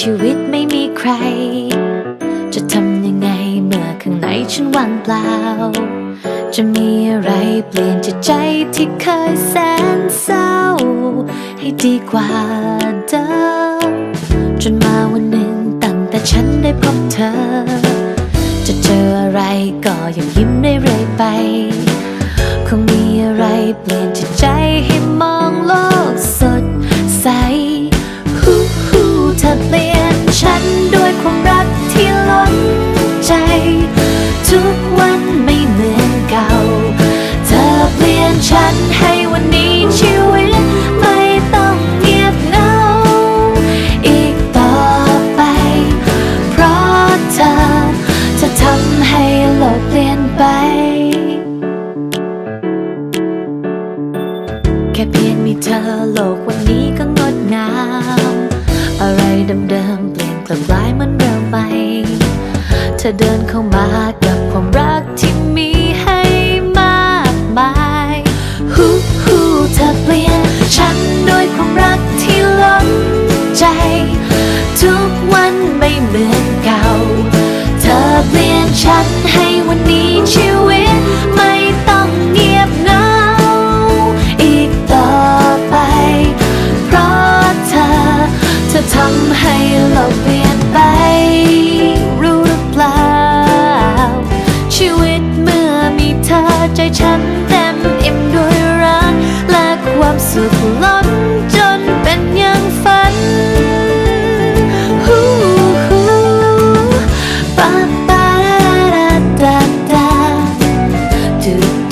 ชีวิตไม่มีใคร จะทำยังไงเมื่อข้างในฉันว่างเปล่า จะมีอะไรเปลี่ยนจิตใจที่เคยแสนเศร้า ให้ดีกว่าเดิมจนมาวันหนึ่งตั้งแต่ฉันได้พบเธอ จะเจออะไรก็ยังยิ้มได้เรื่อยไป คงมีอะไรเปลี่ยนจิตใจให้มองโลก แค่เพียงมีเธอโลกวันนี้ก็งดงาม อะไรเดิมๆเปลี่ยนกลับกลายมันเดิมไปเธอเดินเข้ามากับความรักที่มีให้มากมายฮู้ฮู้เธอเปลี่ยนฉันโดยความรักที่ล้นใจ ทุกวันไม่เหมือนเก่า เธอเปลี่ยนฉันให้